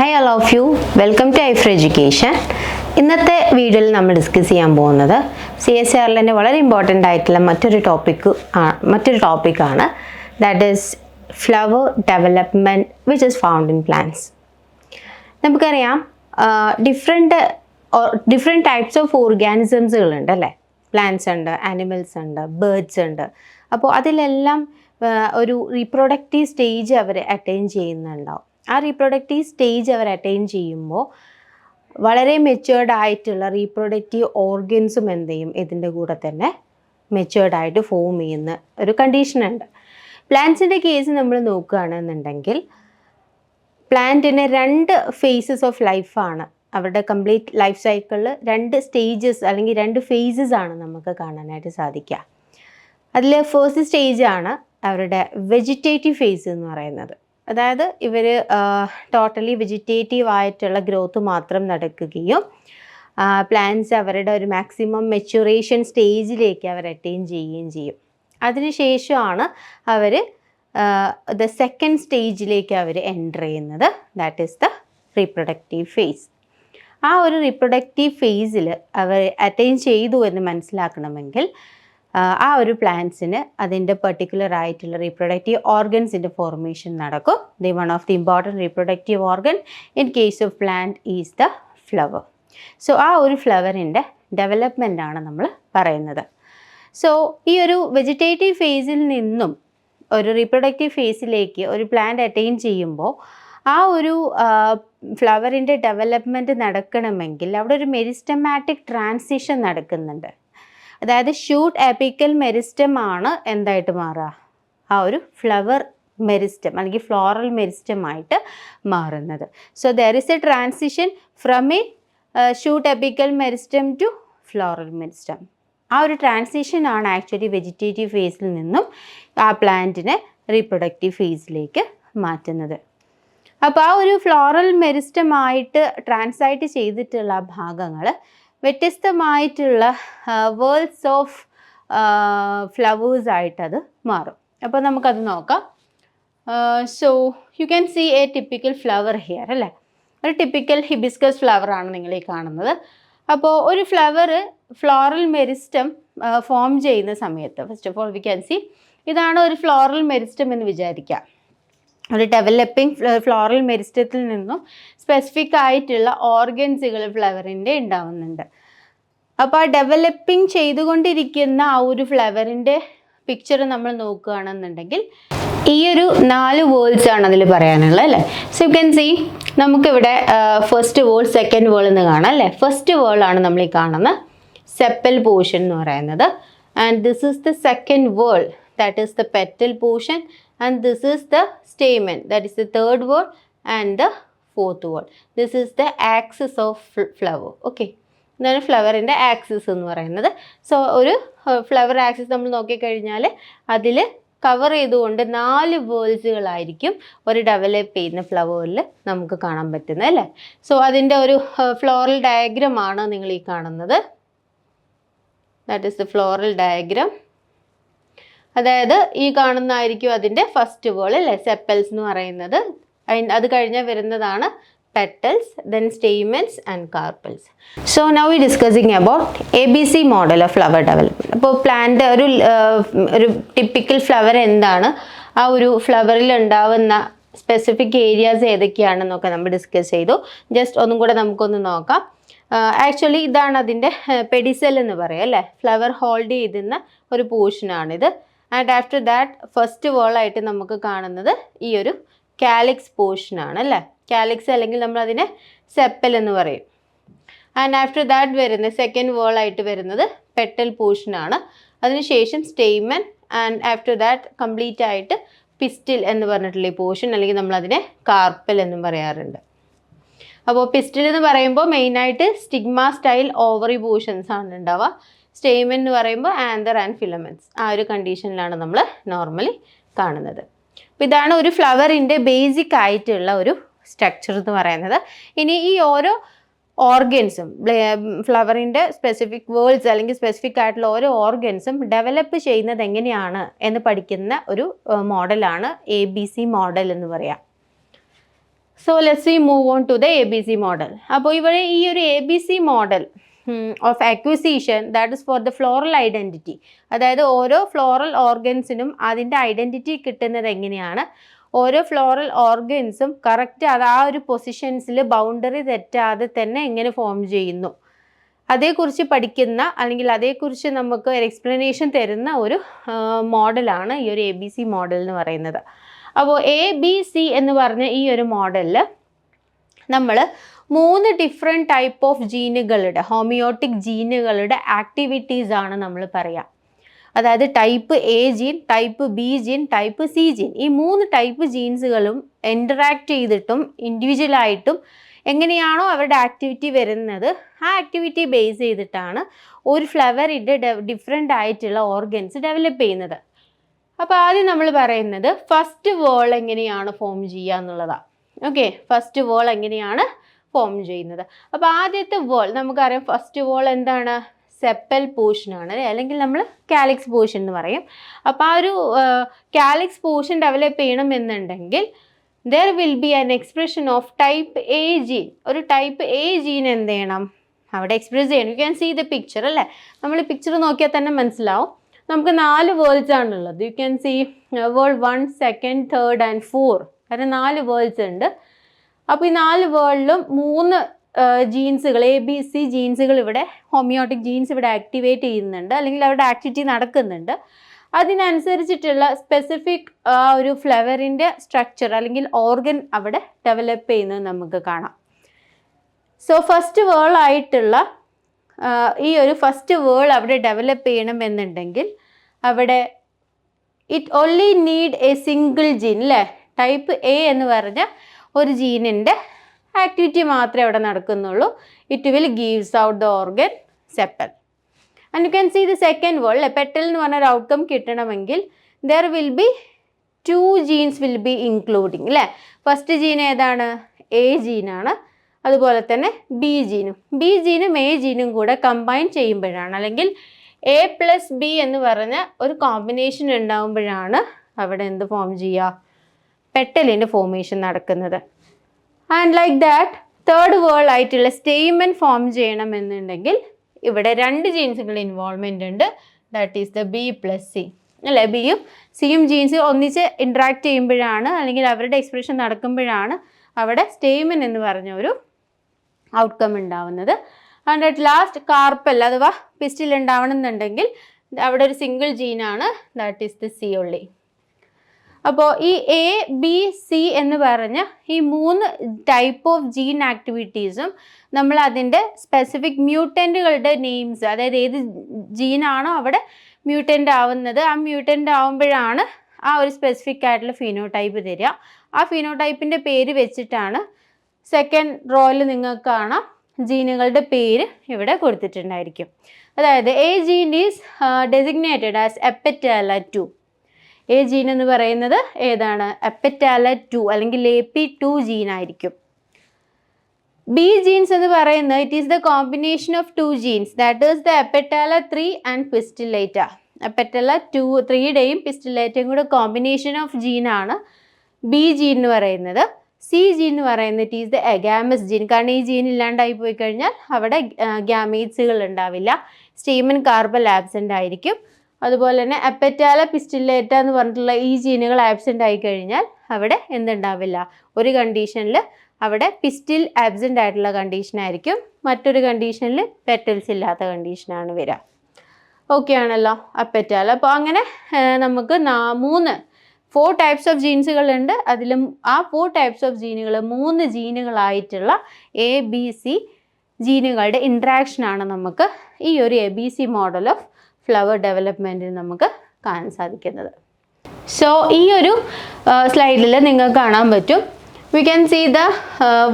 Hi hello of you welcome to Aifer education ഇന്നത്തെ വീഡിയോയിൽ നമ്മൾ ഡിസ്കസ് ചെയ്യാൻ പോകുന്നത് സി എസ് തന്നെ വളരെ ഇമ്പോർട്ടന്റ് ആയിട്ടുള്ള മറ്റൊരു ടോപ്പിക്ക് മറ്റൊരു ടോപ്പിക്കാണ് that is flower development which is found in plants നമുക്കറിയാം ഡിഫറെന്റ് ഡിഫറെന്റ് ടൈപ്സ് ഓഫ് ഓർഗാനിസംസുകളുണ്ട് അല്ലേ? പ്ലാന്റ്സ് ഉണ്ട് ആനിമൽസ് ഉണ്ട് ബേർഡ്സ് ഉണ്ട്. അപ്പോൾ അതിലെല്ലാം ഒരു റീപ്രൊഡക്റ്റീവ് സ്റ്റേജ് അവർ അറ്റൈൻ ചെയ്യുന്നുണ്ടാവും. ആ റീപ്രൊഡക്റ്റീവ് സ്റ്റേജ് അവർ അറ്റൈൻ ചെയ്യുമ്പോൾ വളരെ മെച്ചുവേർഡ് ആയിട്ടുള്ള റീപ്രൊഡക്റ്റീവ് ഓർഗൻസും എന്ത് ചെയ്യും? ഇതിന്റെ കൂടെ തന്നെ മെച്ചുവേർഡ് ആയിട്ട് ഫോം ചെയ്യുന്ന ഒരു കണ്ടീഷനുണ്ട് പ്ലാന്റ്സിന്റെ കേസ് നമ്മൾ നോക്കുകയാണെന്നുണ്ടെങ്കിൽ പ്ലാന്റിന് രണ്ട് ഫേസസ് ഓഫ് ലൈഫാണ് അവരുടെ കംപ്ലീറ്റ് ലൈഫ് സൈക്കിളിൽ രണ്ട് സ്റ്റേജസ് അല്ലെങ്കിൽ രണ്ട് ഫേസസ് ആണ് നമുക്ക് കാണാനായിട്ട് സാധിക്കുക. അതിൽ ഫസ്റ്റ് സ്റ്റേജ് ആണ് അവരുടെ വെജിറ്റേറ്റീവ് ഫേസ് എന്ന് പറയുന്നത്. അതായത് ഇവർ ടോട്ടലി വെജിറ്റേറ്റീവ് ആയിട്ടുള്ള ഗ്രോത്ത് മാത്രം നടക്കുകയും പ്ലാന്റ്സ് അവരുടെ ഒരു മാക്സിമം മെച്ചുറേഷൻ സ്റ്റേജിലേക്ക് അവർ അറ്റൈൻ ചെയ്യുകയും ചെയ്യും. അതിനുശേഷമാണ് അവർ ദ സെക്കൻഡ് സ്റ്റേജിലേക്ക് അവർ എന്റർ ചെയ്യുന്നത്. That is the reproductive phase ആ ഒരു റീപ്രൊഡക്റ്റീവ് ഫേസിൽ അവർ അറ്റൈൻ ചെയ്തു എന്ന് മനസ്സിലാക്കണമെങ്കിൽ ആ, ഒരു പ്ലാന്റ്സിന് അതിന്റെ പെർട്ടിക്കുലർ ആയിട്ടുള്ള റീപ്രൊഡക്റ്റീവ് ഓർഗൻസിന്റെ ഫോർമേഷൻ നടക്കും. The one of the important reproductive organ in case of plant is the flower so ആ ഒരു ഫ്ലവറിന്റെ ഡെവലപ്മെന്റ് ആണ് നമ്മൾ പറയുന്നത്. സോ ഈ ഒരു വെജിറ്റേറ്റീവ് ഫേസിൽ നിന്നും ഒരു റീപ്രൊഡക്റ്റീവ് ഫേസിലേക്ക് ഒരു പ്ലാന്റ് അറ്റൈൻ ചെയ്യുമ്പോൾ ആ ഒരു ഫ്ലവറിന്റെ ഡെവലപ്മെന്റ് നടക്കണമെങ്കിൽ അവിടെ ഒരു മെരിസ്റ്റമാറ്റിക് ട്രാൻസിഷൻ നടക്കുന്നുണ്ട്. അതായത് ഷൂട്ട് എപ്പിക്കൽ മെരിസ്റ്റം ആണ് എന്തായിട്ട് മാറുക? ആ ഒരു ഫ്ലവർ മെരിസ്റ്റം അല്ലെങ്കിൽ ഫ്ലോറൽ മെരിസ്റ്റം ആയിട്ട് മാറുന്നത്. So there is a transition from a shoot apical meristem to floral meristem ആ ഒരു ട്രാൻസിഷൻ ആണ് ആക്ച്വലി വെജിറ്റേറ്റീവ് ഫേസിൽ നിന്നും ആ പ്ലാന്റിനെ റീപ്രൊഡക്റ്റീവ് ഫേസിലേക്ക് മാറ്റുന്നത്. അപ്പോൾ ആ ഒരു ഫ്ലോറൽ മെരിസ്റ്റമായിട്ട് ട്രാൻസൈറ്റ് ചെയ്തിട്ടുള്ള ഭാഗങ്ങൾ വ്യത്യസ്തമായിട്ടുള്ള വേൾഡ്സ് ഓഫ് ഫ്ലവേഴ്സ് ആയിട്ടത് മാറും. അപ്പോൾ നമുക്കത് നോക്കാം. So you can see a typical flower here അല്ലേ? ഒരു ടിപ്പിക്കൽ ഹിബിസ്കസ് ഫ്ലവർ ആണ് നിങ്ങൾ ഈ കാണുന്നത്. അപ്പോൾ ഒരു ഫ്ലവർ ഫ്ലോറൽ മെരിസ്റ്റം ഫോം ചെയ്യുന്ന സമയത്ത് first of all we can see ഇതാണ് ഒരു ഫ്ലോറൽ മെരിസ്റ്റം എന്ന് വിചാരിക്കാം. ഒരു ഡെവലപ്പിംഗ് ഫ്ലോറൽ മെരിസ്റ്റത്തിൽ നിന്നും സ്പെസിഫിക് ആയിട്ടുള്ള ഓർഗൻസുകൾ ഫ്ലവറിന്റെ ഉണ്ടാവുന്നുണ്ട്. അപ്പോൾ ആ ഡെവലപ്പിംഗ് ചെയ്തുകൊണ്ടിരിക്കുന്ന ആ ഒരു ഫ്ലവറിന്റെ പിക്ചർ നമ്മൾ നോക്കുകയാണെന്നുണ്ടെങ്കിൽ ഈ ഒരു നാല് വേൾഡ്സ് ആണ് അതിൽ പറയാനുള്ളത് അല്ലേ? സോ യു ക്യാൻ സി നമുക്കിവിടെ ഫസ്റ്റ് വേൾ സെക്കൻഡ് വേൾ എന്ന് കാണാം അല്ലേ? ഫസ്റ്റ് വേൾ ആണ് നമ്മൾ ഈ കാണുന്ന സെപ്പൽ പോർഷൻ എന്ന് പറയുന്നത്. And this is the second whorl that is the petal portion and this is the stamen that is the third word and the fourth word. This is the axis of flower. Okay. ഇതാണ് ഫ്ലവറിന്റെ axis എന്ന് പറയുന്നത് so ഒരു flower axis നമ്മൾ നോക്കിക്കഴിഞ്ഞാൽ അതിൽ cover ചെയ്തുകൊണ്ട് നാല് വേൾസുകളായിരിക്കും ഒരു ഡെവലപ്പ് ചെയ്യുന്ന ഫ്ലവറിൽ നമുക്ക് കാണാൻ പറ്റുന്നത് അല്ലേ സോ അതിന്റെ ഒരു ഫ്ലോറൽ ഡയഗ്രം നിങ്ങൾ ഈ കാണുന്നത് that is the floral diagram അതായത് ഈ കാണുന്നതായിരിക്കും അതിന്റെ ഫസ്റ്റ് വേൾ അല്ലേ? സെപ്പൽസ് എന്ന് പറയുന്നത്. അത് കഴിഞ്ഞാൽ വരുന്നതാണ് petals then stamens and carpels so now we discussing about A B C model of flower development അപ്പോൾ പ്ലാന്റ് ഒരു ഒരു ടിപ്പിക്കൽ ഫ്ലവർ എന്താണ്? ആ ഒരു ഫ്ലവറിൽ ഉണ്ടാവുന്ന സ്പെസിഫിക് ഏരിയാസ് ഏതൊക്കെയാണെന്നൊക്കെ നമ്മൾ ഡിസ്കസ് ചെയ്തു. ജസ്റ്റ് ഒന്നും കൂടെ നമുക്കൊന്ന് നോക്കാം. ആക്ച്വലി ഇതാണ് അതിന്റെ പെഡിസെൽ എന്ന് പറയാം അല്ലേ? ഫ്ലവർ ഹോൾഡ് ചെയ്തുന്ന ഒരു പോർഷനാണിത് ആൻഡ് ആഫ്റ്റർ ദാറ്റ് ഫസ്റ്റ് ആയിട്ട് നമുക്ക് കാണുന്നത് ഈ ഒരു കാലിക്സ് പോർഷനാണ് അല്ലേ? കാലിക്സ് അല്ലെങ്കിൽ നമ്മൾ അതിനെ സെപ്പൽ എന്ന് പറയും. ആൻഡ് ആഫ്റ്റർ ദാറ്റ് വരുന്ന സെക്കൻഡ് ആയിട്ട് വരുന്നത് പെട്ടൽ പോർഷനാണ് അതിനുശേഷം stamen and after that complete ആയിട്ട് പിസ്റ്റിൽ എന്ന് പറഞ്ഞിട്ടുള്ള ഈ പോർഷൻ അല്ലെങ്കിൽ നമ്മളതിനെ കാർപ്പൽ എന്നും പറയാറുണ്ട്. അപ്പോൾ പിസ്റ്റിൽ എന്ന് പറയുമ്പോൾ മെയിനായിട്ട് സ്റ്റിഗ്മ സ്റ്റൈൽ ഓവറി പോർഷൻസ് ആണ് ഉണ്ടാവുക. സ്റ്റേമൻ എന്ന് പറയുമ്പോൾ ആന്തർ ആൻഡ് ഫിലമെന്റ്സ്. ആ ഒരു കണ്ടീഷനിലാണ് നമ്മൾ നോർമലി കാണുന്നത്. അപ്പോൾ ഇതാണ് ഒരു ഫ്ലവറിന്റെ ബേസിക് ആയിട്ടുള്ള ഒരു സ്ട്രക്ചർ എന്ന് പറയുന്നത്. ഇനി ഈ ഓരോ ഓർഗൻസും ഫ്ലവറിന്റെ സ്പെസിഫിക് വേൾഡ്സ് അല്ലെങ്കിൽ സ്പെസിഫിക് ആയിട്ടുള്ള ഓരോ ഓർഗൻസും ഡെവലപ്പ് ചെയ്യുന്നത് എങ്ങനെയാണ് എന്ന് പഠിക്കുന്ന ഒരു മോഡലാണ് എ ബി സി മോഡൽ എന്ന് പറയാം. So let's we move on to the A B C model അപ്പോൾ ഇവിടെ ഈ ഒരു A B C model of acquisition that is for the floral identity അതായത് ഓരോ ഫ്ലോറൽ ഓർഗൻസിനും അതിന്റെ ഐഡന്റിറ്റി കിട്ടുന്നത് എങ്ങനെയാണ്? ഓരോ ഫ്ലോറൽ ഓർഗൻസും കറക്റ്റ് അത് ആ ഒരു പൊസിഷൻസിൽ ബൗണ്ടറി തെറ്റാതെ തന്നെ എങ്ങനെ ഫോം ചെയ്യുന്നു? അതേക്കുറിച്ച് പഠിക്കുന്ന അല്ലെങ്കിൽ അതേക്കുറിച്ച് നമുക്ക് ഒരു എക്സ്പ്ലനേഷൻ തരുന്ന ഒരു മോഡലാണ് ഈ ഒരു എ ബി സി മോഡൽ എന്ന് പറയുന്നത്. അപ്പോൾ എ ബി സി എന്ന് പറഞ്ഞ ഈ ഒരു മോഡലിൽ നമ്മൾ മൂന്ന് ഡിഫറെന്റ് ടൈപ്പ് ഓഫ് ജീനുകളുടെ ഹോമിയോട്ടിക് ജീനുകളുടെ ആക്ടിവിറ്റീസ് ആണ് നമ്മൾ പറയാം. അതായത് type A gene type B gene type C gene ഈ മൂന്ന് ടൈപ്പ് ജീൻസുകളും ഇന്ററാക്ട് ചെയ്തിട്ടും ഇൻഡിവിജ്വലായിട്ടും എങ്ങനെയാണോ അവരുടെ ആക്ടിവിറ്റി വരുന്നത് ആ ആക്ടിവിറ്റി ബേസ് ചെയ്തിട്ടാണ് ഒരു ഫ്ലവറിന്റെ ഡിഫറെന്റ് ആയിട്ടുള്ള ഓർഗൻസ് ഡെവലപ്പ് ചെയ്യുന്നത്. അപ്പോൾ ആദ്യം നമ്മൾ പറയുന്നത് ഫസ്റ്റ് വേൾ എങ്ങനെയാണ് ഫോം ചെയ്യുക എന്നുള്ളതാണ് ഓക്കെ ഫസ്റ്റ് വേൾ എങ്ങനെയാണ് ഫോം ചെയ്യുന്നത്. അപ്പോൾ ആദ്യത്തെ വോൾ നമുക്കറിയാം ഫസ്റ്റ് വോൾ എന്താണ്? സെപ്പൽ പോർഷനാണ് അല്ലേ? അല്ലെങ്കിൽ നമ്മൾ കാലിക്സ് പോർഷൻ എന്ന് പറയും. അപ്പോൾ ആ ഒരു കാലിക്സ് പോർഷൻ ഡെവലപ്പ് ചെയ്യണമെന്നുണ്ടെങ്കിൽ there will be an expression of type A gene ഒരു ടൈപ്പ് എ ജീൻ എന്ത് ചെയ്യണം? അവിടെ എക്സ്പ്രസ് ചെയ്യണം. You can see the picture അല്ലേ? നമ്മൾ പിക്ചർ നോക്കിയാൽ തന്നെ മനസ്സിലാവും. നമുക്ക് നാല് വേൾഡ്സ് ആണുള്ളത്. You can see world one second third and four കാരണം നാല് വേൾഡ്സ് ഉണ്ട്. അപ്പോൾ ഈ നാല് വേൾഡിലും മൂന്ന് ജീൻസുകൾ എ ബി സി ജീൻസുകൾ ഇവിടെ ഹോമിയോട്ടിക് ജീൻസ് ഇവിടെ ആക്ടിവേറ്റ് ചെയ്യുന്നുണ്ട്. അല്ലെങ്കിൽ അവരുടെ ആക്ടിവിറ്റി നടക്കുന്നുണ്ട്. അതിനനുസരിച്ചിട്ടുള്ള സ്പെസിഫിക് ഒരു ഫ്ലവറിന്റെ സ്ട്രക്ചർ അല്ലെങ്കിൽ ഓർഗൻ അവിടെ ഡെവലപ്പ് ചെയ്യുന്നത് നമുക്ക് കാണാം. സോ ഫസ്റ്റ് വേൾ ആയിട്ടുള്ള ഈ ഒരു ഫസ്റ്റ് വേൾ അവിടെ ഡെവലപ്പ് ചെയ്യണമെന്നുണ്ടെങ്കിൽ അവിടെ it only need a single gene അല്ലേ ടൈപ്പ് എ എന്ന് പറഞ്ഞ ഒരു ജീനിന്റെ ആക്ടിവിറ്റി മാത്രമേ അവിടെ നടക്കുന്നുള്ളൂ. It will gives out the organ sepal and you can see the second whorl petal എന്ന് പറഞ്ഞൊരു ഔട്ട്കം കിട്ടണമെങ്കിൽ there will be two genes will be including അല്ലേ ഫസ്റ്റ് ജീൻ ഏതാണ്? എ ജീനാണ് അതുപോലെ തന്നെ ബി ജീനും ബി ജീനും എ ജീനും കൂടെ കമ്പൈൻ ചെയ്യുമ്പോഴാണ് അല്ലെങ്കിൽ എ പ്ലസ് ബി എന്ന് പറഞ്ഞ ഒരു കോമ്പിനേഷൻ ഉണ്ടാകുമ്പോഴാണ് അവിടെ എന്ത് ഫോം ചെയ്യുക? പെട്ടലിന്റെ ഫോമേഷൻ നടക്കുന്നത്. And like that third whorl ആയിട്ടുള്ള സ്റ്റേമെൻ ഫോം ചെയ്യണമെന്നുണ്ടെങ്കിൽ ഇവിടെ രണ്ട് ജീൻസുകൾ ഇൻവോൾവ്മെന്റ് ഉണ്ട്. That is the B plus C അല്ലേ? ബിയും സിയും ജീൻസ് ഒന്നിച്ച് ഇൻട്രാക്ട് ചെയ്യുമ്പോഴാണ് അല്ലെങ്കിൽ അവരുടെ എക്സ്പ്രഷൻ നടക്കുമ്പോഴാണ് അവിടെ സ്റ്റേമൻ എന്ന് പറഞ്ഞ ഒരു ഔട്ട്കം ഉണ്ടാവുന്നത്. ആൻഡ് അറ്റ് ലാസ്റ്റ് കാർപ്പൽ അഥവാ പിസ്റ്റിൽ ഉണ്ടാവണമെന്നുണ്ടെങ്കിൽ അവിടെ ഒരു single ജീനാണ് that is the C only അപ്പോൾ ഈ എ ബി സി എന്ന് പറഞ്ഞ ഈ മൂന്ന് ടൈപ്പ് ഓഫ് ജീൻ ആക്ടിവിറ്റീസും നമ്മൾ അതിന്റെ സ്പെസിഫിക് മ്യൂട്ടന്റുകളുടെ നെയിംസ് അതായത് ഏത് ജീനാണോ അവിടെ മ്യൂട്ടന്റ് ആവുന്നത്. ആ മ്യൂട്ടന്റ് ആവുമ്പോഴാണ് ആ ഒരു സ്പെസിഫിക് ആയിട്ടുള്ള ഫിനോടൈപ്പ് തരിക. ആ ഫിനോടൈപ്പിന്റെ പേര് വെച്ചിട്ടാണ് സെക്കൻഡ് റോയിൽ നിങ്ങൾക്ക് കാണാം ജീനുകളുടെ പേര് ഇവിടെ കൊടുത്തിട്ടുണ്ടായിരിക്കും. അതായത് A gene is designated as apetala two A gene എന്ന് പറയുന്നത് ഏതാണ്? എപ്പറ്റാല ടു അല്ലെങ്കിൽ എ പി ടു ജീൻ ആയിരിക്കും. ബി ജീൻസ് എന്ന് പറയുന്നത് it is the combination of two genes that is the apetala three and pistillata apetala two ത്രീയുടെയും പിസ്റ്റിലേറ്റയും കൂടെ combination of gene ആണ് ബി ജീൻ എന്ന് പറയുന്നത്. സി ജീൻ എന്ന് പറയുന്നത് it is the agamous gene കാരണം ഈ ജീൻ ഇല്ലാണ്ടായി പോയി കഴിഞ്ഞാൽ അവിടെ ഗ്യാമേറ്റ്സുകൾ ഉണ്ടാവില്ല. സ്റ്റീമൻ കാർബൽ ആബ്സെന്റ് ആയിരിക്കും. അതുപോലെ തന്നെ അപ്പറ്റാല പിസ്റ്റിലേറ്റ എന്ന് പറഞ്ഞിട്ടുള്ള ഈ ജീനുകൾ ആബ്സെന്റ് ആയി കഴിഞ്ഞാൽ അവിടെ എന്തുണ്ടാവില്ല. ഒരു കണ്ടീഷനിൽ അവിടെ പിസ്റ്റിൽ ആബ്സെന്റ് ആയിട്ടുള്ള കണ്ടീഷൻ ആയിരിക്കും. മറ്റൊരു കണ്ടീഷനിൽ പെറ്റൽസ് ഇല്ലാത്ത കണ്ടീഷനാണ് വരിക. ഓക്കെ ആണല്ലോ അപ്പറ്റാല. അപ്പോൾ അങ്ങനെ നമുക്ക് മൂന്ന് ഫോർ ടൈപ്സ് ഓഫ് ജീൻസുകളുണ്ട് അതിലും ആ ഫോർ ടൈപ്സ് ഓഫ് ജീനുകൾ മൂന്ന് ജീനുകളായിട്ടുള്ള എ ബി സി ജീനുകളുടെ ഇൻട്രാക്ഷനാണ് നമുക്ക് ഈ ഒരു A B C model of flower ഡെവലപ്മെന്റിന് നമുക്ക് കാണാൻ സാധിക്കുന്നത്. സോ ഈ ഒരു സ്ലൈഡിൽ നിങ്ങൾക്ക് കാണാൻ പറ്റും. We can see the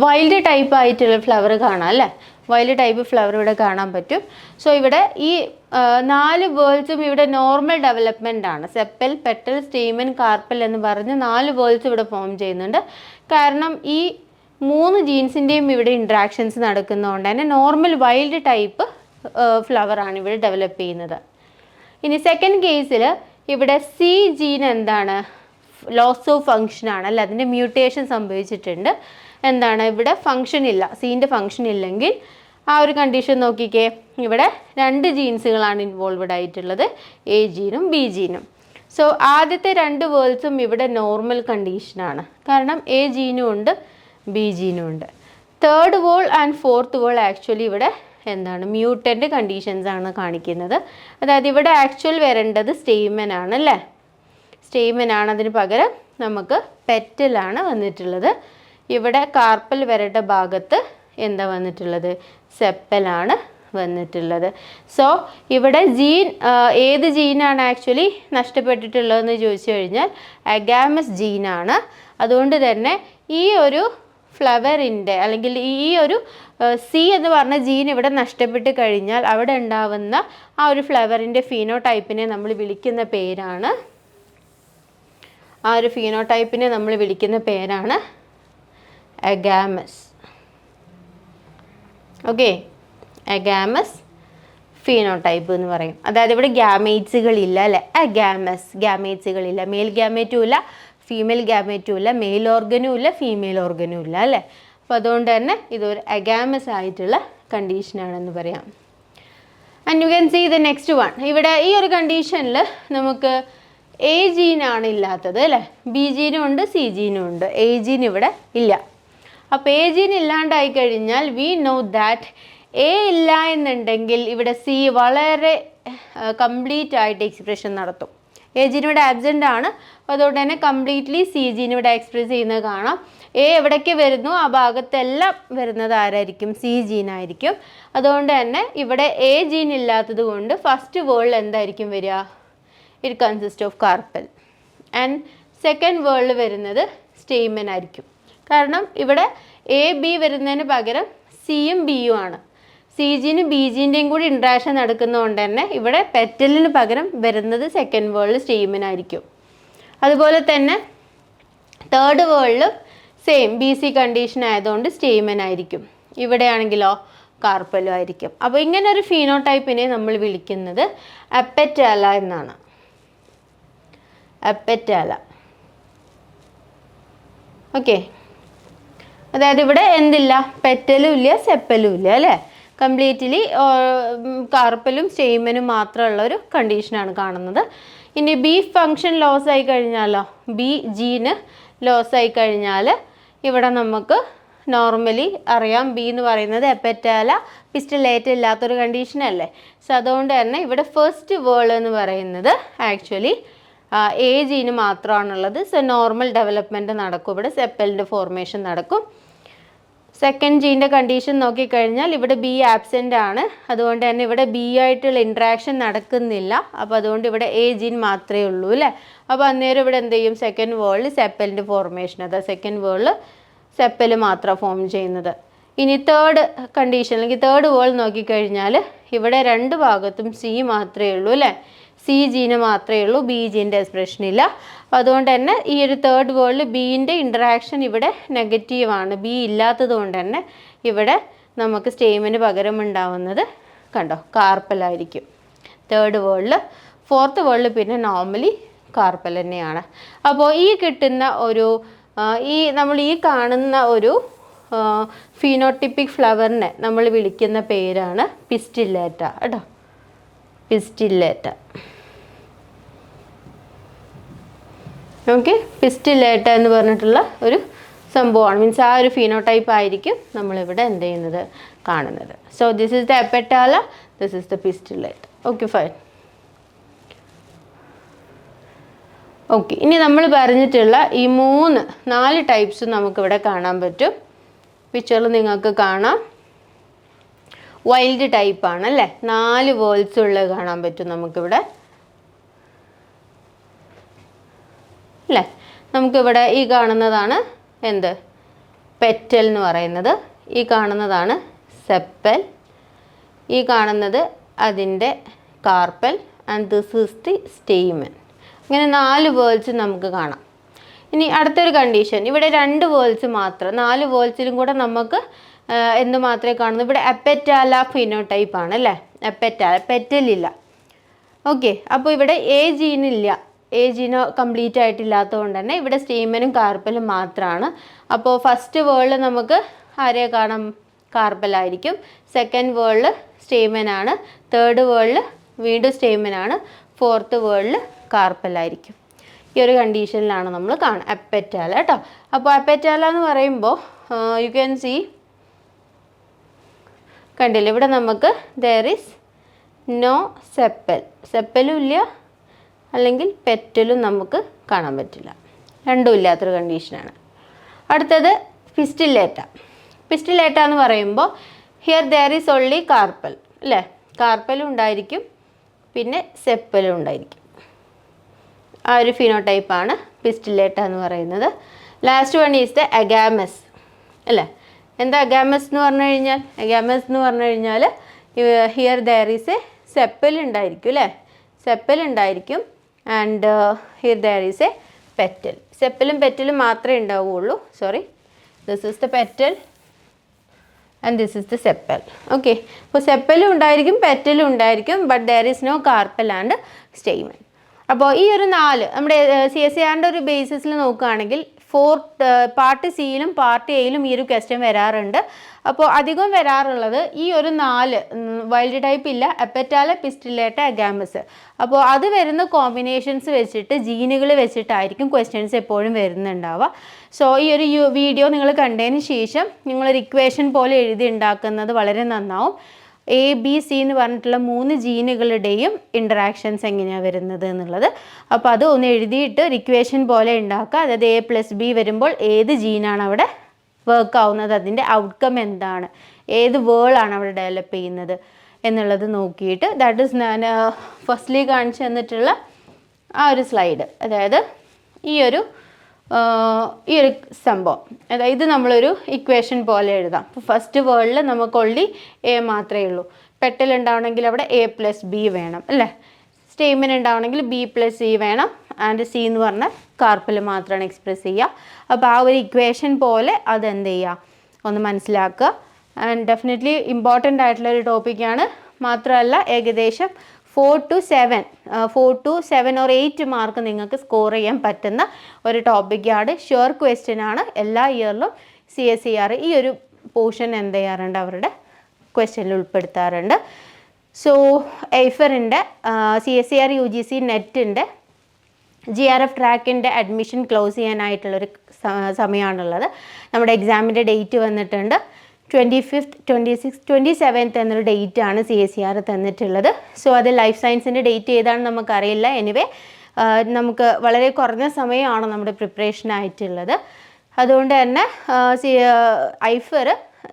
wild type ആയിട്ടുള്ള ഫ്ലവർ കാണാം അല്ലേ? വൈൽഡ് ടൈപ്പ് ഫ്ലവർ ഇവിടെ കാണാൻ പറ്റും. സോ ഇവിടെ ഈ നാല് വേൾഡ്സും ഇവിടെ നോർമൽ ഡെവലപ്മെന്റ് ആണ്. സെപ്പൽ പെട്ടൽ സ്റ്റീമൻ കാർപ്പൽ എന്ന് പറഞ്ഞ് നാല് വേൾഡ്സ് ഇവിടെ ഫോം ചെയ്യുന്നുണ്ട്. കാരണം ഈ മൂന്ന് ജീൻസിന്റെയും ഇവിടെ ഇൻട്രാക്ഷൻസ് നടക്കുന്നതുകൊണ്ട് തന്നെ നോർമൽ വൈൽഡ് ടൈപ്പ് ഫ്ലവർ ആണ് ഇവിടെ ഡെവലപ്പ് ചെയ്യുന്നത്. ഇനി സെക്കൻഡ് കേസിൽ ഇവിടെ സി ജീൻ എന്താണ്? ലോസ് ഓഫ് ഫങ്ഷൻ ആണ്. അല്ല? അതിന്റെ മ്യൂട്ടേഷൻ സംഭവിച്ചിട്ടുണ്ട്. എന്താണ്? ഇവിടെ ഫങ്ഷൻ ഇല്ല. സീന്റെ ഫങ്ഷൻ ഇല്ലെങ്കിൽ ആ ഒരു കണ്ടീഷൻ നോക്കിക്കേ. ഇവിടെ രണ്ട് ജീൻസുകളാണ് ഇൻവോൾവഡ് ആയിട്ടുള്ളത്. എ ജീനും ബി ജീനും സോ ആദ്യത്തെ രണ്ട് വേൾഡ്സും ഇവിടെ നോർമൽ കണ്ടീഷനാണ് കാരണം എ ജീനും ഉണ്ട് ബി ജീനും ഉണ്ട്. Third whorl and fourth whorl actually ഇവിടെ എന്താണ് മ്യൂട്ടന്റ് കണ്ടീഷൻസ് ആണ് കാണിക്കുന്നത്. അതായത് ഇവിടെ ആക്ച്വൽ വരേണ്ടത് സ്റ്റേമൻ ആണ് അല്ലേ? സ്റ്റേമൻ ആണ് അതിന് പകരം നമുക്ക് പെറ്റലാണ് വന്നിട്ടുള്ളത്. ഇവിടെ കാർപ്പൽ വരേണ്ട ഭാഗത്ത് എന്താ വന്നിട്ടുള്ളത്? സെപ്പലാണ് വന്നിട്ടുള്ളത്. സോ ഇവിടെ ജീൻ ഏത് ജീനാണ് ആക്ച്വലി നഷ്ടപ്പെട്ടിട്ടുള്ളതെന്ന് ചോദിച്ചു കഴിഞ്ഞാൽ അഗാമസ് ജീനാണ് അതുകൊണ്ട് തന്നെ ഈ ഒരു ഫ്ലവറിന്റെ അല്ലെങ്കിൽ ഈ ഒരു സി എന്ന് പറഞ്ഞ ജീൻ ഇവിടെ നഷ്ടപ്പെട്ട് കഴിഞ്ഞാൽ അവിടെ ഉണ്ടാവുന്ന ആ ഒരു ഫ്ലവറിന്റെ ഫീനോ ടൈപ്പിനെ നമ്മൾ വിളിക്കുന്ന പേരാണ്. ആ ഒരു ഫീനോ ടൈപ്പിനെ നമ്മൾ വിളിക്കുന്ന പേരാണ് അഗാമസ് ഓക്കെ അഗാമസ് ഫീനോടൈപ്പ് എന്ന് പറയും. അതായത് ഇവിടെ ഗ്യാമേറ്റ്സുകളില്ല അല്ലേ? അഗാമസ് ഗ്യാമേറ്റ്സുകളില്ല മെയിൽ ഗ്യാമേറ്റും ഇല്ല ഫീമെയിൽ ഗ്യാമേറ്റും ഇല്ല മെയിൽ ഓർഗനും ഇല്ല ഫീമെയിൽ ഓർഗനും ഇല്ല അല്ലേ? അപ്പോൾ അതുകൊണ്ട് തന്നെ ഇതൊരു അഗാമസ് ആയിട്ടുള്ള കണ്ടീഷനാണെന്ന് പറയാം. And you can see the next one ഇവിടെ ഈ ഒരു കണ്ടീഷനിൽ നമുക്ക് എ ജീനാണ് ഇല്ലാത്തത് അല്ലേ? ബി ജീനും ഉണ്ട് സി ജീനും ഉണ്ട്. എ ജീൻ ഇവിടെ ഇല്ല. അപ്പോൾ എ ജീൻ ഇല്ലാണ്ടായി കഴിഞ്ഞാൽ വി നോ ദാറ്റ് എ ഇല്ല എന്നുണ്ടെങ്കിൽ ഇവിടെ സി വളരെ കംപ്ലീറ്റ് ആയിട്ട് എക്സ്പ്രഷൻ നടത്തും. എ ഇവിടെ ആബ്സെന്റ് ആണ്. അപ്പോൾ അതുകൊണ്ട് തന്നെ കംപ്ലീറ്റ്ലി സി ജീൻ ഇവിടെ എക്സ്പ്രസ് ചെയ്യുന്നത് കാണാം. എ എവിടേക്ക് വരുന്നു? ആ ഭാഗത്തെല്ലാം വരുന്നത് ആരായിരിക്കും? സി ജീനായിരിക്കും. അതുകൊണ്ട് തന്നെ ഇവിടെ എ ജീൻ ഇല്ലാത്തത് കൊണ്ട് ഫസ്റ്റ് വേൾഡിൽ എന്തായിരിക്കും വരിക? It consist of carpel and second whorl വരുന്നത് സ്റ്റേമൻ ആയിരിക്കും. കാരണം ഇവിടെ എ ബി വരുന്നതിന് പകരം സിയും ബിയും ആണ്. സി ജിനും ബി ജിന്റെയും കൂടി ഇൻട്രാക്ഷൻ നടക്കുന്നതുകൊണ്ട് തന്നെ ഇവിടെ പെറ്റലിന് പകരം വരുന്നത് സെക്കൻഡ് വേൾഡ് സ്റ്റീമിനായിരിക്കും അതുപോലെ തന്നെ തേർഡ് വേൾഡിലും സെയിം ബി സി കണ്ടീഷൻ ആയതുകൊണ്ട് സ്റ്റീമിനായിരിക്കും ഇവിടെയാണെങ്കിലോ കാർപ്പലും ആയിരിക്കും. അപ്പോൾ ഇങ്ങനെ ഒരു ഫീനോടൈപ്പിനെ നമ്മൾ വിളിക്കുന്നത് അപ്പറ്റാല എന്നാണ്. അപ്പറ്റാല. ഓക്കെ അതായത് ഇവിടെ എന്തില്ല? പെറ്റലും ഇല്ല സെപ്പലും ഇല്ല അല്ലേ? കംപ്ലീറ്റ്ലി കാർപ്പലും സ്റ്റേമനും മാത്രമുള്ള ഒരു കണ്ടീഷനാണ് കാണുന്നത്. ഇനി ബി ഫങ്ഷൻ ലോസ് ആയി കഴിഞ്ഞാലോ? ബി ജീന് ലോസ് ആയി കഴിഞ്ഞാൽ ഇവിടെ നമുക്ക് നോർമലി അറിയാം. ബി എന്ന് പറയുന്നത് എപ്പറ്റാല പിസ്റ്റലേറ്റ് ഇല്ലാത്തൊരു കണ്ടീഷനല്ലേ സോ അതുകൊണ്ട് തന്നെ ഇവിടെ ഫസ്റ്റ് വേൾ എന്ന് പറയുന്നത് ആക്ച്വലി എ ജീന് മാത്രമാണുള്ളത്. സോ നോർമൽ ഡെവലപ്മെന്റ് നടക്കും. ഇവിടെ സെപ്പലിന്റെ ഫോർമേഷൻ നടക്കും. സെക്കൻഡ് ജീന്റെ കണ്ടീഷൻ നോക്കിക്കഴിഞ്ഞാൽ ഇവിടെ ബി ആബ്സെന്റ് ആണ്. അതുകൊണ്ട് തന്നെ ഇവിടെ ബി ആയിട്ടുള്ള ഇൻട്രാക്ഷൻ നടക്കുന്നില്ല. അപ്പോൾ അതുകൊണ്ട് ഇവിടെ എ ജീൻ മാത്രമേ ഉള്ളൂ അല്ലേ? അപ്പോൾ അന്നേരം ഇവിടെ എന്ത് ചെയ്യും? സെക്കൻഡ് വേൾഡ് സെപ്പലിന്റെ ഫോർമേഷൻ അതാ സെക്കൻഡ് വേൾഡ് സെപ്പൽ മാത്രം ഫോം ചെയ്യുന്നത്. ഇനി തേർഡ് കണ്ടീഷൻ അല്ലെങ്കിൽ തേർഡ് വേൾഡ് നോക്കിക്കഴിഞ്ഞാൽ ഇവിടെ രണ്ട് ഭാഗത്തും സി മാത്രമേ ഉള്ളൂ അല്ലേ? സി ജീന് മാത്രമേ ഉള്ളൂ ബി ജീന്റെ എക്സ്പ്രഷൻ ഇല്ല. അപ്പോൾ അതുകൊണ്ട് തന്നെ ഈ ഒരു തേർഡ് വേൾഡ് ബീന്റെ ഇൻട്രാക്ഷൻ ഇവിടെ നെഗറ്റീവാണ് ബി ഇല്ലാത്തത് കൊണ്ട് തന്നെ ഇവിടെ നമുക്ക് സ്റ്റേമിന് പകരം ഉണ്ടാവുന്നത് കണ്ടോ കാർപ്പലായിരിക്കും തേർഡ് വേൾഡിൽ ഫോർത്ത് വേൾഡിൽ പിന്നെ നോർമലി കാർപ്പൽ തന്നെയാണ്. അപ്പോൾ ഈ കിട്ടുന്ന ഒരു ഈ നമ്മൾ ഈ കാണുന്ന ഒരു ഫീനോട്ടിപ്പിക് ഫ്ലവറിനെ നമ്മൾ വിളിക്കുന്ന പേരാണ് പിസ്റ്റില്ലേറ്റ കേട്ടോ. പിസ്റ്റില്ലേറ്റ ഓക്കെ പിസ്റ്റില്ലേറ്റ എന്ന് പറഞ്ഞിട്ടുള്ള ഒരു സംഭവമാണ്. മീൻസ് ആ ഒരു ഫീനോടൈപ്പ് ആയിരിക്കും നമ്മളിവിടെ എന്ത് ചെയ്യുന്നത്? കാണുന്നത്. So this is the apetala this is the pistillate okay fine okay ഇനി നമ്മൾ പറഞ്ഞിട്ടുള്ള ഈ മൂന്ന് നാല് ടൈപ്സ് നമുക്കിവിടെ കാണാൻ പറ്റും. പിക്ചറിൽ നിങ്ങൾക്ക് കാണാം. വൈൽഡ് ടൈപ്പ് ആണ് അല്ലേ? നാല് വേൾഡ്സ് ഉള്ളത് കാണാൻ പറ്റും നമുക്കിവിടെ. അല്ലേ? നമുക്കിവിടെ ഈ കാണുന്നതാണ് എന്ത്? പെറ്റൽ എന്ന് പറയുന്നത്. ഈ കാണുന്നതാണ് സെപ്പൽ. ഈ കാണുന്നത് അതിന്റെ carpel. And this is the stamen അങ്ങനെ നാല് വേൾഡ്സ് നമുക്ക് കാണാം. ഇനി അടുത്തൊരു കണ്ടീഷൻ ഇവിടെ രണ്ട് വേൾഡ്സ് മാത്രം നാല് വേൾഡ്സിലും കൂടെ നമുക്ക് ആ, എന്ത് മാത്രമേ കാണുന്നു. ഇവിടെ എപ്പറ്റാല ഫിനോടൈപ്പ് ആണ് അല്ലേ? എപ്പറ്റാല പെറ്റലില്ല ഓക്കെ അപ്പോൾ ഇവിടെ എ ജീനില്ല. എ ജീനോ കംപ്ലീറ്റ് ആയിട്ടില്ലാത്തതുകൊണ്ട് തന്നെ ഇവിടെ സ്റ്റീമനും കാർപ്പലും മാത്രമാണ് അപ്പോൾ ഫസ്റ്റ് വേൾഡ് നമുക്ക് ആരെയെ കാണാം? കാർപ്പലായിരിക്കും സെക്കൻഡ് വേൾഡ് സ്റ്റേമനാണ്. തേർഡ് വേൾഡ് വീണ്ടും സ്റ്റേമനാണ്. ഫോർത്ത് വേൾഡ് കാർപ്പലായിരിക്കും ഈ ഒരു കണ്ടീഷനിലാണ് നമ്മൾ കാണുക അപ്പറ്റാല കേട്ടോ. അപ്പോൾ അപ്പറ്റാല എന്ന് പറയുമ്പോൾ യു ക്യാൻ സി കണ്ടില്ല? ഇവിടെ നമുക്ക് ദർ ഇസ് നോ സെപ്പൽ സെപ്പലും ഇല്ല അല്ലെങ്കിൽ പെറ്റലും നമുക്ക് കാണാൻ പറ്റില്ല. രണ്ടും ഇല്ലാത്തൊരു കണ്ടീഷനാണ് അടുത്തത് പിസ്റ്റിലേറ്റ പിസ്റ്റിലേറ്റ എന്ന് പറയുമ്പോൾ here there is only carpel അല്ലേ? കാർപ്പലും ഉണ്ടായിരിക്കും പിന്നെ സെപ്പലും ഉണ്ടായിരിക്കും. ആ ഒരു ഫിനോടൈപ്പാണ് പിസ്റ്റിലേറ്റ എന്ന് പറയുന്നത്. Last one is the agamous അല്ലേ? എന്താ ഗാമസ് എന്ന് പറഞ്ഞു കഴിഞ്ഞാൽ? ഗാമസ് എന്ന് പറഞ്ഞു കഴിഞ്ഞാൽ here there is a sepal ഉണ്ടായിരിക്കും അല്ലേ? സെപ്പൽ ഉണ്ടായിരിക്കും. And here there is a petal സെപ്പലും പെറ്റലും മാത്രമേ ഉണ്ടാവുകയുള്ളൂ. Sorry this is the petal and this is the sepal okay അപ്പോൾ സെപ്പലും ഉണ്ടായിരിക്കും പെറ്റലും ഉണ്ടായിരിക്കും but there is no carpel and stamen അപ്പോൾ ഈ ഒരു നാല് നമ്മുടെ സി എസ് സി ആറിന്റെ ഒരു ബേസിസിൽ നോക്കുകയാണെങ്കിൽ ഫോർ പാർട്ട് സിയിലും പാർട്ട് എയിലും ഈ ഒരു ക്വസ്റ്റ്യൻ വരാറുണ്ട്. അപ്പോൾ അധികം വരാറുള്ളത് ഈ ഒരു നാല് വൈൽഡ് ടൈപ്പ് ഇല്ല അപ്പറ്റാല പിസ്റ്റിലേറ്റ അഗാമസ് അപ്പോൾ അത് വരുന്ന കോമ്പിനേഷൻസ് വെച്ചിട്ട് ജീനുകൾ വെച്ചിട്ടായിരിക്കും ക്വസ്റ്റ്യൻസ് എപ്പോഴും വരുന്നുണ്ടാവുക. സോ ഈ ഒരു വീഡിയോ നിങ്ങൾ കണ്ടതിന് ശേഷം നിങ്ങളൊരു ഇക്വേഷൻ പോലെ എഴുതി ഉണ്ടാക്കുന്നത് വളരെ നന്നാവും. എ ബി സി എന്ന് പറഞ്ഞിട്ടുള്ള മൂന്ന് ജീനുകളുടെയും ഇൻട്രാക്ഷൻസ് എങ്ങനെയാണ് വരുന്നത് എന്നുള്ളത്. അപ്പോൾ അത് ഒന്ന് എഴുതിയിട്ട് ഒരു ഇക്വേഷൻ പോലെ ഉണ്ടാക്കുക. അതായത് എ പ്ലസ് ബി വരുമ്പോൾ ഏത് ജീനാണ് അവിടെ വർക്ക് ആവുന്നത്? അതിന്റെ ഔട്ട്കം എന്താണ്? ഏത് വേളാണ് അവിടെ ഡെവലപ്പ് ചെയ്യുന്നത്? എന്നുള്ളത് നോക്കിയിട്ട് ദാറ്റ് ഇസ് ഞാൻ ഫസ്റ്റ്ലി കാണിച്ചു തന്നിട്ടുള്ള ആ ഒരു സ്ലൈഡ് അതായത് ഈ ഒരു ഈ ഒരു സംഭവം. അതായത് നമ്മളൊരു ഇക്വേഷൻ പോലെ എഴുതാം. അപ്പോൾ ഫസ്റ്റ് വേൾഡിൽ നമുക്ക് ഓൺലി എ മാത്രമേ ഉള്ളൂ. പെട്ടൽ ഉണ്ടാവണമെങ്കിൽ അവിടെ എ പ്ലസ് ബി വേണം അല്ലേ? സ്റ്റേമിൻ ഉണ്ടാവണമെങ്കിൽ ബി പ്ലസ് സി വേണം. ആൻഡ് സി എന്ന് പറഞ്ഞാൽ കാർപ്പിൽ മാത്രമാണ് എക്സ്പ്രസ് ചെയ്യുക. അപ്പോൾ ആ ഒരു ഇക്വേഷൻ പോലെ അത് ചെയ്യുക? ഒന്ന് മനസ്സിലാക്കുക. ആൻഡ് ഡെഫിനറ്റ്ലി ഇമ്പോർട്ടന്റ് ആയിട്ടുള്ള ഒരു ടോപ്പിക്കാണ് മാത്രമല്ല ഏകദേശം four to seven four to seven or eight mark നിങ്ങൾക്ക് സ്കോർ ചെയ്യാൻ പറ്റുന്ന ഒരു ടോപ്പിക്കാണ് ഷുവർ ക്വസ്റ്റ്യൻ ആണ്. എല്ലാ ഇയറിലും സി എസ് സി ആർ ഈ ഒരു പോർഷൻ എന്ത് ചെയ്യാറുണ്ട്? അവരുടെ ക്വസ്റ്റ്യനിൽ ഉൾപ്പെടുത്താറുണ്ട്. So എയ്ഫറിന്റെ C S C R U G C നെറ്റിന്റെ ജി ആർ എഫ് ട്രാക്കിന്റെ അഡ്മിഷൻ ക്ലോസ് ചെയ്യാനായിട്ടുള്ളൊരു സമയമാണുള്ളത് നമ്മുടെ എക്സാമിന്റെ ഡേറ്റ് വന്നിട്ടുണ്ട്. Twenty fifth twenty six twenty seventh എന്നൊരു ഡേറ്റ് ആണ് സി എസ് സി ആർ തന്നിട്ടുള്ളത്. സോ അത് ലൈഫ് സയൻസിന്റെ ഡേറ്റ് ഏതാണെന്ന് നമുക്കറിയില്ല. എനിവേ നമുക്ക് വളരെ കുറഞ്ഞ സമയമാണ് നമ്മുടെ പ്രിപ്പറേഷനായിട്ടുള്ളത് അതുകൊണ്ട് തന്നെ സി ഐഫർ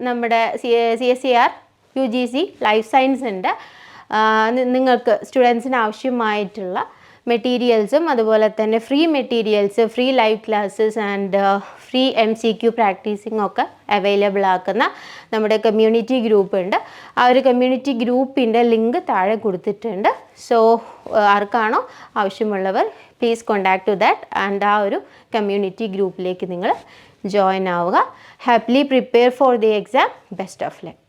നമ്മുടെ C C S C R U G C life സയൻസിന്റെ നിങ്ങൾക്ക് സ്റ്റുഡൻസിന് ആവശ്യമായിട്ടുള്ള മെറ്റീരിയൽസും അതുപോലെ തന്നെ free materials free live classes and free M C Q practising ഒക്കെ അവൈലബിൾ ആക്കുന്ന നമ്മുടെ കമ്മ്യൂണിറ്റി ഗ്രൂപ്പ് ഉണ്ട്. ആ ഒരു കമ്മ്യൂണിറ്റി ഗ്രൂപ്പിന്റെ ലിങ്ക് താഴെ കൊടുത്തിട്ടുണ്ട്. സോ ആർക്കാണോ ആവശ്യമുള്ളവർ please contact to that and ആ ഒരു കമ്മ്യൂണിറ്റി ഗ്രൂപ്പിലേക്ക് നിങ്ങൾ ജോയിൻ ആവുക. Happily prepare for the exam best of luck